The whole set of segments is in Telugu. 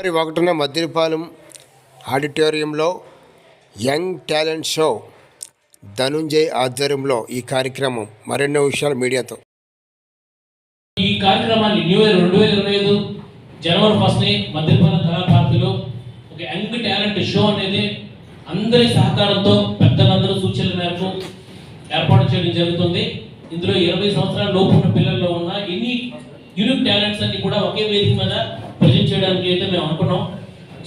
ఫిబ్రవరి ఒకటిన మద్దిరిపాలెం ఆడిటోరియంలో యంగ్ టాలెంట్ షో ధనుంజయ్ ఆధ్వర్యంలో ఈ కార్యక్రమం. మరెన్నో విషయాలు మీడియాతో. ఈ కార్యక్రమాన్ని న్యూ ఇయర్ రెండు వేల ఇరవై ఐదు జనవరి ఫస్ట్ని మద్దిరిపాలెం కళాపార్కులో ఒక యంగ్ టాలెంట్ షో అనేది అందరి సహకారంతో పెద్దలందరూ సూచనల మేరకు ఏర్పాటు చేయడం జరుగుతుంది. ఇందులో ఇరవై సంవత్సరాల లోపు ఉన్న పిల్లల్లో ఉన్న ఎన్ని యూనిక్ టాలెంట్స్ అన్ని కూడా ఒకే వేదిక మీద ప్రజెంట్ చేయడానికి అయితే మేము అనుకున్నాం.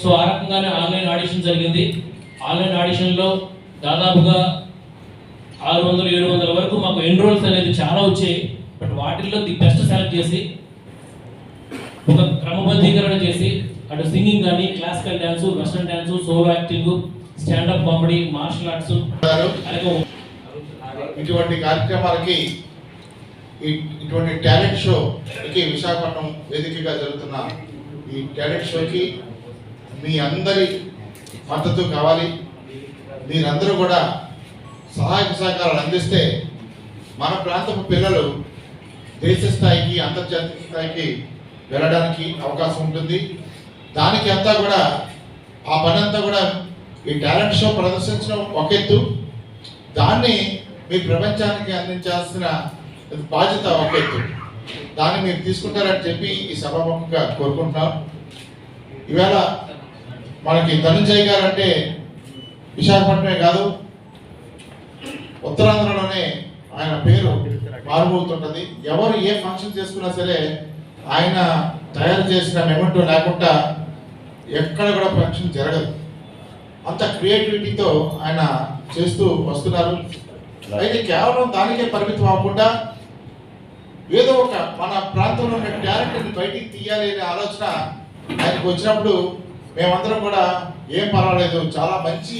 సో ఆ రకంగానే ఆన్లైన్ ఆడిషన్ జరిగింది. ఆన్లైన్ ఆడిషన్లో దాదాపుగా ఆరు వందలు ఏడు వందల వరకు మాకు ఎన్రోల్స్ అనేది చాలా వచ్చాయి. బట్ వాటిల్లో ది బెస్ట్ సెలెక్ట్ చేసి ఒక క్రమబద్ధీకరణ చేసి అటు సింగింగ్ కానీ classical dance western dance solo acting standup comedy martial arts అలాగే ఇటువంటి కార్యక్రమాలకి ఇటువంటి టాలెంట్ షోకి విశాఖపట్నం వేదికగా జరుగుతున్న ఈ టాలెంట్ షోకి మీ అందరి మద్దతు కావాలి. మీరందరూ కూడా సహాయక సహకారాలు అందిస్తే మన ప్రాంతపు పిల్లలు దేశ స్థాయికి అంతర్జాతీయ స్థాయికి వెళ్ళడానికి అవకాశం ఉంటుంది. దానికి అంతా కూడా ఆ పని అంతా కూడా ఈ టాలెంట్ షో ప్రదర్శించడం ఒక ఎత్తు. దాన్ని మీ ప్రపంచానికి అందించాల్సిన బాధ్యత ఒక ఎత్తు. దాన్ని మీరు తీసుకుంటారని చెప్పి ఈ సభాముఖంగా కోరుకుంటున్నాం. ఈవేళ మనకి ధనుంజయ్ గారు అంటే విశాఖపట్నమే కాదు ఉత్తరాంధ్రలోనే ఆయన పేరు మారుమోగుతుంటది ఎవరు ఏ ఫంక్షన్ చేసుకున్నా సరే ఆయన తయారు చేసిన మెమెంటో లేకుండా ఎక్కడ కూడా ఫంక్షన్ జరగదు. అంత క్రియేటివిటీతో ఆయన చేస్తూ వస్తున్నారు. అయితే కేవలం దానికే పరిమితం అవ్వకుండా ఏదో ఒక మన ప్రాంతంలో ఉన్న క్యారెక్టర్ని బయటికి తీయాలి అనే ఆలోచన ఆయనకు వచ్చినప్పుడు మేమందరం కూడా ఏం పర్వాలేదు చాలా మంచి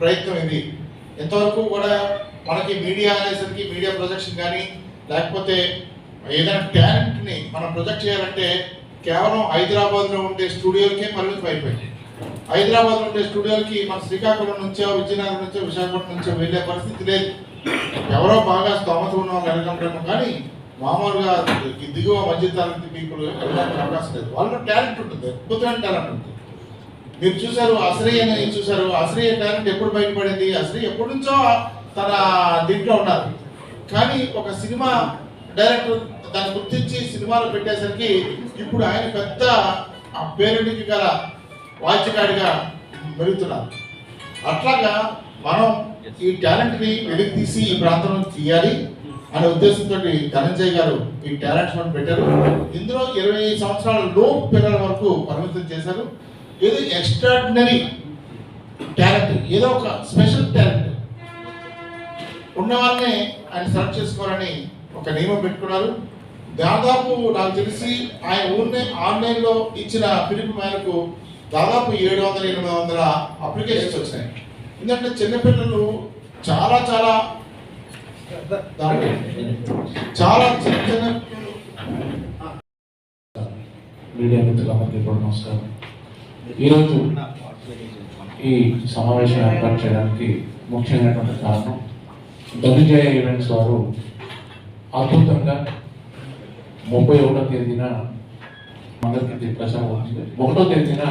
ప్రయత్నం ఇది. ఎంతవరకు కూడా మనకి మీడియా అనేసరికి మీడియా ప్రొజెక్షన్ కానీ లేకపోతే ఏదైనా టాలెంట్ని మనం ప్రొజెక్ట్ చేయాలంటే కేవలం హైదరాబాద్లో ఉండే స్టూడియోలకే పరిమితం అయిపోయింది. హైదరాబాద్లో ఉండే స్టూడియోలకి మన శ్రీకాకుళం నుంచో విజయనగరం నుంచో విశాఖపట్నం నుంచో వెళ్ళే పరిస్థితి లేదు. ఎవరో బాగా స్తోమత ఉన్న వాళ్ళు కానీ మామూలుగా దిగువ మధ్య తరగతి పీపుల్ వెళ్ళడానికి అవకాశం లేదు. వాళ్ళు టాలెంట్ ఉంటుంది అద్భుతమైన టాలెంట్ ఉంటుంది. మీరు చూసారు అశ్రీ అని చూసారు అశ్రీ టాలెంట్ ఎప్పుడు బయటపడింది? అశ్రీ ఎప్పటి నుంచో తన దీంట్లో ఉన్నారు. కానీ ఒక సినిమా డైరెక్టర్ దాన్ని గుర్తించి సినిమాలు పెట్టేసరికి ఇప్పుడు ఆయన పెద్ద ఆ పేరుడికి గల వాద్యకాడిగా మెరుగుతున్నారు. అట్లాగా మనం ఈ టాలెంట్ని వెలికి తీసి ఈ ప్రాంతంలో తీయాలి. అనే ఉద్దేశంతో ధనంజయ్ గారు ఈ టాలెంట్ ఫండ్ పెట్టారు. ఇందులో ఇరవై సంవత్సరాల లోపు పిల్లల వరకు పరిమితం చేశారు. ఇది ఎక్స్ట్రాడినరీ టాలెంట్ ఏదో ఒక స్పెషల్ టాలెంట్ ఉన్న వాళ్ళని ఆయన సెలెక్ట్ చేసుకోవాలని ఒక నియమం పెట్టుకున్నారు. దాదాపు నాకు తెలిసి ఆయన ఊరిని ఆన్లైన్లో ఇచ్చిన పిలుపు మేరకు దాదాపు ఏడు వందల ఎనిమిది వందల అప్లికేషన్స్ వచ్చినాయి. ఎందుకంటే చిన్నపిల్లలు చాలా చాలా చాలా చిన్న చిన్న మీడియా మిత్రులందరికీ కూడా నమస్కారం ఈరోజు ఈ సమావేశం ఏర్పాటు చేయడానికి ముఖ్యమైనటువంటి కారణం ధనుంజయ ఈవెంట్స్ వారు అద్భుతంగా ముప్పై ఒకటో తేదీన అందరికీ ప్రచారం ఒకటో తేదీన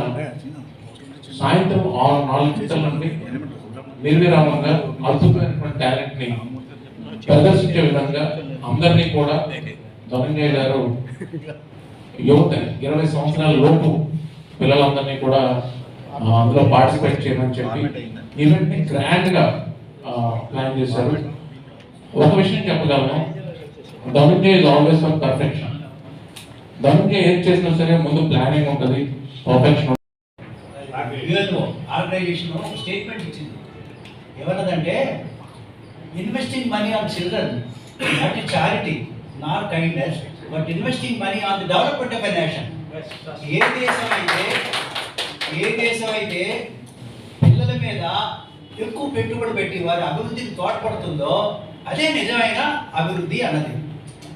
సాయంత్రం ఆరు నాలుగు గంటల నుండి నిర్విరామంగా అద్భుతమైనటువంటి టాలెంట్ని ప్రదర్శించే విధంగా అందరినీ కూడా ధనంజయ గారు యువత ఇరవై సంవత్సరాల లోపు పిల్లలందరినీ కూడా అందులో పార్టిసిపేట్ చేయమని చెప్పి ఈవెంట్ని గ్రాండ్గా ప్లాన్ చేశారు. ఒక విషయం చెప్పగలను. Dhananjay is always for perfection Dhananjay ఏం చేసినా సరే ముందు ప్లానింగ్ ఉంటుంది పర్ఫెక్షన్ యుఎన్ఓ ఆర్గనైజేషన్ స్టేట్మెంట్ ఇచ్చింది. ఏమన్నదంటే investing money on children not charity not kindness but investing money on the development of a nation ఏ దేశం అయితే ఏ దేశం అయితే పిల్లల మీద ఎక్కువ పెట్టుబడి పెట్టి వారి అభివృద్ధికి తోడ్పడుతుందో అదే నిజమైన అభివృద్ధి అన్నది.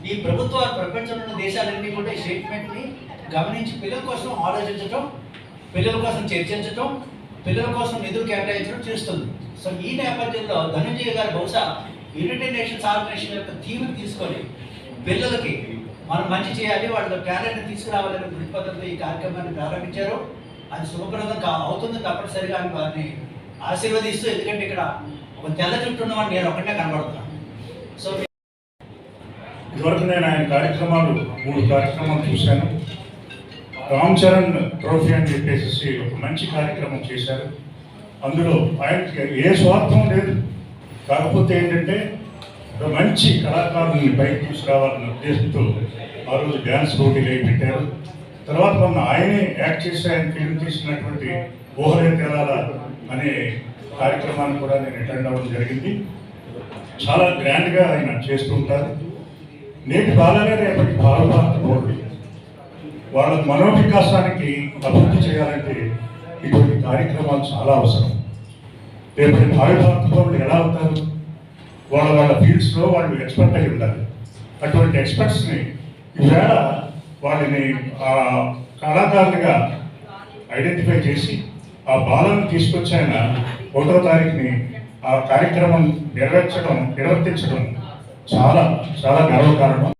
ఈ ప్రభుత్వాలు ప్రపంచంలో ఉన్న దేశాలన్నీ కూడా ఈ స్టేట్మెంట్ని గమనించి పిల్లల కోసం ఆలోచించటం పిల్లల కోసం చర్చించటం పిల్లల కోసం నిధులు కేటాయించడం చేస్తుంది. సో ఈ నేపథ్యంలో ధనంజయ గారు బహుశా యునైటెడ్ నేషన్స్ ఆర్గనైజేషన్ యొక్క థీమ్ని తీసుకొని పిల్లలకి మనం మంచి చేయాలి వాళ్ళ టాలెంట్ని తీసుకురావాలనే దృక్పథంతో ఈ కార్యక్రమాన్ని ప్రారంభించారు. అది శుభప్రదం కా అవుతుంది తప్పనిసరిగా అని వారిని ఆశీర్వదిస్తూ ఎందుకంటే ఇక్కడ ఒక తెల్ల చుట్టూ ఉన్నవాడు నేను ఒకటే కనబడుతున్నాను. సో ఇదివరకు నేను ఆయన కార్యక్రమాలు మూడు కార్యక్రమాలు చూశాను. రామ్ చరణ్ ట్రోఫీ అని చెప్పేసి ఒక మంచి కార్యక్రమం చేశారు. అందులో ఆయనకి ఏ స్వార్థం లేదు. కాకపోతే ఏంటంటే ఒక మంచి కళాకారుల్ని పైకి తీసుకురావాలన్న ఉద్దేశంతో ఆ రోజు డ్యాన్స్ పోటీలు అయి పెట్టారు. తర్వాత మొన్న ఆయనే యాక్ట్ చేసి ఆయన ఫిల్మ్ తీసినటువంటి ఓహరే తెరాల అనే కార్యక్రమాన్ని కూడా నేను అటెండ్ అవ్వడం జరిగింది. చాలా గ్రాండ్గా ఆయన చేస్తుంటారు నేటి బాలగారు ఎప్పటికీ భారత పోటీ వాళ్ళ మనోవికాసానికి అభివృద్ధి చేయాలంటే ఇటువంటి కార్యక్రమాలు చాలా అవసరం. రేపటి భావి భారత ఎలా అవుతారు వాళ్ళ వాళ్ళ ఫీల్డ్స్లో వాళ్ళు ఎక్స్పర్ట్ అయి ఉండాలి. అటువంటి ఎక్స్పర్ట్స్ని ఈవేళ వాళ్ళని ఆ కళాకారులుగా ఐడెంటిఫై చేసి ఆ బాలను తీసుకొచ్చి ఆయన ఒకటో తారీఖుని ఆ కార్యక్రమం నెరవేర్చడం నిర్వర్తించడం చాలా చాలా గర్వకారణం.